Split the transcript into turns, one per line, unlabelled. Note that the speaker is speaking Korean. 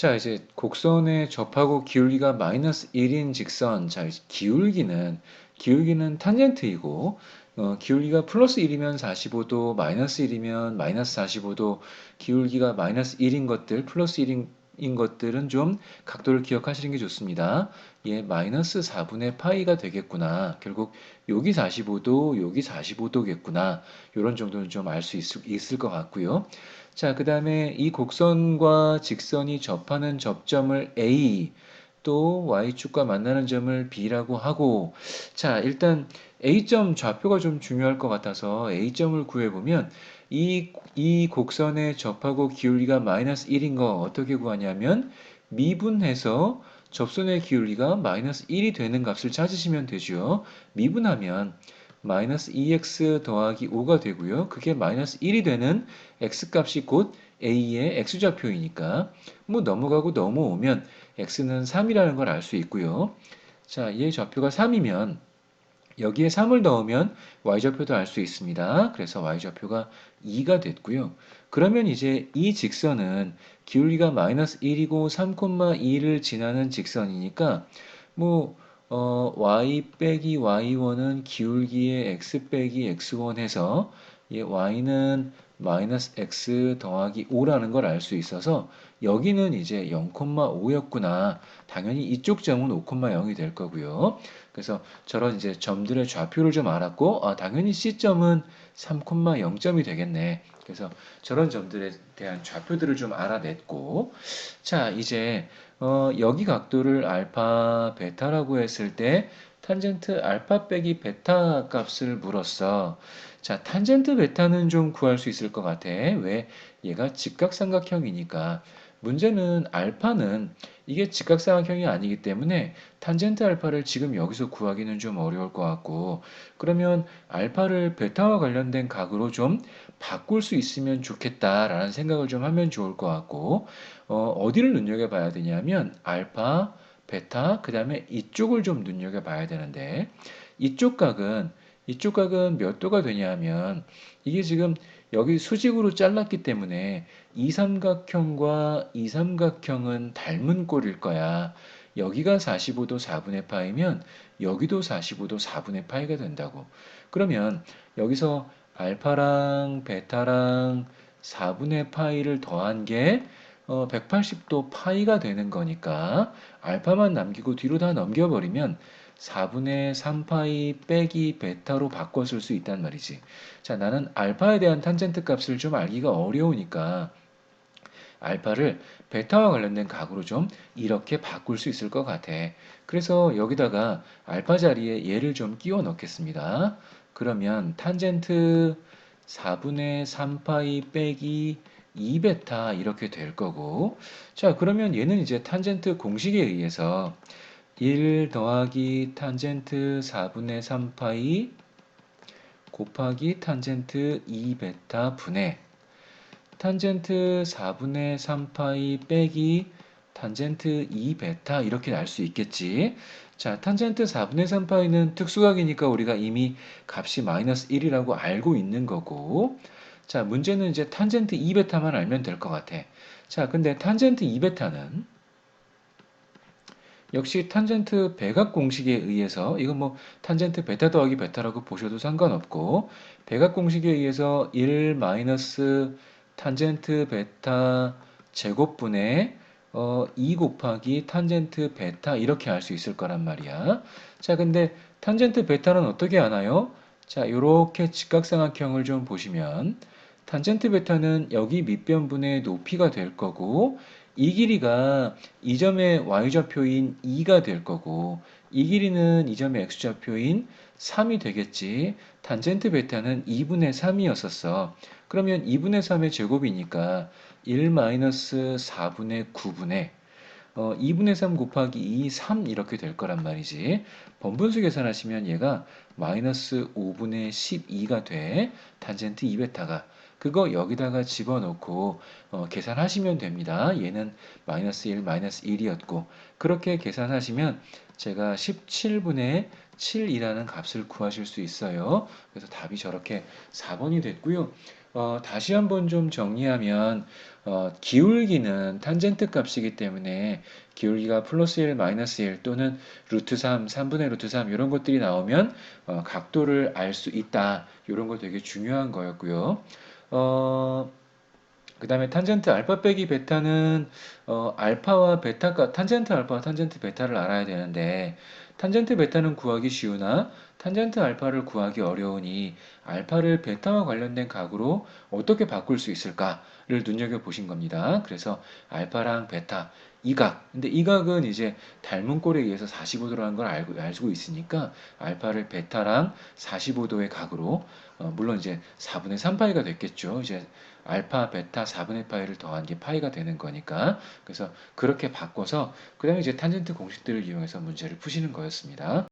자, 이제 곡선에 접하고 기울기가 마이너스 1인 직선. 자, 기울기는, 기울기는 탄젠트이고, 어, 기울기가 플러스 1이면 45도, 마이너스 1이면 마이너스 45도, 기울기가 마이너스 1인 것들, 플러스 1인 인 것들은 좀 각도를 기억하시는 게 좋습니다. 얘 마이너스 4분의 파이가 되겠구나. 결국 여기 45도, 여기 45도겠구나. 이런 정도는 좀 알 수 있을, 있을 것 같고요. 자, 그 다음에 이 곡선과 직선이 접하는 접점을 A, 또 Y축과 만나는 점을 B라고 하고, 자, 일단 A점 좌표가 좀 중요할 것 같아서 A점을 구해보면 이, 이 곡선에 접하고 기울기가 마이너스 1인 거 어떻게 구하냐면 미분해서 접선의 기울기가 마이너스 1이 되는 값을 찾으시면 되죠. 미분하면 마이너스 2x 더하기 5가 되고요. 그게 마이너스 1이 되는 x값이 곧 a의 x좌표이니까 뭐 넘어가고 넘어오면 x는 3이라는 걸 알 수 있고요. 자, 얘 좌표가 3이면 여기에 3을 넣으면 y좌표도 알 수 있습니다. 그래서 y좌표가 2가 됐고요. 그러면 이제 이 직선은 기울기가 마이너스 1이고 3,2를 지나는 직선이니까 뭐 어, y 빼기 y1은 기울기의 x 빼기 x1 해서 이 y는 마이너스 x 더하기 5라는 걸 알 수 있어서 여기는 이제 0,5였구나. 당연히 이쪽 점은 5,0이 될 거고요. 그래서 저런 이제 점들의 좌표를 좀 알았고, 아, 당연히 C점은 3,0점이 되겠네. 그래서 저런 점들에 대한 좌표들을 좀 알아냈고, 자, 이제 어, 여기 각도를 알파, 베타라고 했을 때 탄젠트 알파 빼기 베타 값을 물었어. 자, 탄젠트 베타는 좀 구할 수 있을 것 같아. 왜? 얘가 직각삼각형이니까. 문제는 알파는 이게 직각삼각형이 아니기 때문에 탄젠트 알파를 지금 여기서 구하기는 좀 어려울 것 같고 그러면 알파를 베타와 관련된 각으로 좀 바꿀 수 있으면 좋겠다라는 생각을 좀 하면 좋을 것 같고 어, 어디를 눈여겨봐야 되냐면 알파, 베타, 그 다음에 이쪽을 좀 눈여겨봐야 되는데 이쪽 각은 이쪽 각은 몇 도가 되냐면 이게 지금 여기 수직으로 잘랐기 때문에 이 삼각형과 이 삼각형은 닮은 꼴일 거야. 여기가 45도 4분의 파이면 여기도 45도 4분의 파이가 된다고. 그러면 여기서 알파랑 베타랑 4분의 파이를 더한 게 180도 어, 파이가 되는 거니까 알파만 남기고 뒤로 다 넘겨버리면 4분의 3파이 빼기 베타로 쓸수 있단 말이지. 자, 나는 알파에 대한 탄젠트 값을 좀 알기가 어려우니까 알파를 베타와 관련된 각으로 좀 이렇게 바꿀 수 있을 것 같아. 그래서 여기다가 알파 자리에 얘를 좀 끼워 넣겠습니다. 그러면 탄젠트 4분의 3파이 빼기 2베타 이렇게 될 거고 자 그러면 얘는 이제 탄젠트 공식에 의해서 1 더하기 탄젠트 4분의 3파이 곱하기 탄젠트 2베타 분의 탄젠트 4분의 3파이 빼기 탄젠트 2베타 이렇게 날 수 있겠지. 자, 탄젠트 4분의 3파이는 특수각이니까 우리가 이미 값이 마이너스 1이라고 알고 있는 거고 자, 문제는 이제 탄젠트 2베타만 알면 될 것 같아. 자, 근데 탄젠트 2베타는 역시 탄젠트 배각 공식에 의해서 이건 뭐 탄젠트 베타 더하기 베타라고 보셔도 상관없고 배각 공식에 의해서 1 마이너스 탄젠트 베타 제곱분의 어, 2 곱하기 탄젠트 베타 이렇게 할수 있을 거란 말이야. 자, 근데 탄젠트 베타는 어떻게 하나요? 자, 이렇게 직각삼각형을 좀 보시면 탄젠트 베타는 여기 밑변분의 높이가 될 거고 이 길이가 이 점의 y좌표인 2가 될 거고 이 길이는 이 점의 x좌표인 3이 되겠지. 탄젠트 베타는 2분의 3이었었어. 그러면 2분의 3의 제곱이니까 1-4분의 9분의 어, 2분의 3 곱하기 2, 3 이렇게 될 거란 말이지. 번분수 계산하시면 얘가 마이너스 5분의 12가 돼. 탄젠트 2베타가. 그거 여기다가 집어넣고 어, 계산하시면 됩니다. 얘는 마이너스 1, 마이너스 1이었고 그렇게 계산하시면 제가 17분의 7이라는 값을 구하실 수 있어요. 그래서 답이 저렇게 4번이 됐고요. 어, 다시 한번 좀 정리하면 어, 기울기는 탄젠트 값이기 때문에 기울기가 플러스 1, 마이너스 1 또는 루트 3, 3분의 루트 3 이런 것들이 나오면 어, 각도를 알 수 있다. 이런 거 되게 중요한 거였고요. 어, 그 다음에 탄젠트 알파 빼기 베타는 어, 알파와 베타가 탄젠트 알파와 탄젠트 베타를 알아야 되는데 탄젠트 베타는 구하기 쉬우나 탄젠트 알파를 구하기 어려우니 알파를 베타와 관련된 각으로 어떻게 바꿀 수 있을까를 눈여겨 보신 겁니다. 그래서 알파랑 베타 이 각. 근데 이 각은 이제 닮은 꼴에 의해서 45도라는 걸 알고, 알고 있으니까 알파를 베타랑 45도의 각으로 어, 물론 이제 4분의 3파이가 됐겠죠. 이제 알파, 베타, 4분의 파이를 더한 게 파이가 되는 거니까. 그래서 그렇게 바꿔서 그 다음에 이제 탄젠트 공식들을 이용해서 문제를 푸시는 거였습니다.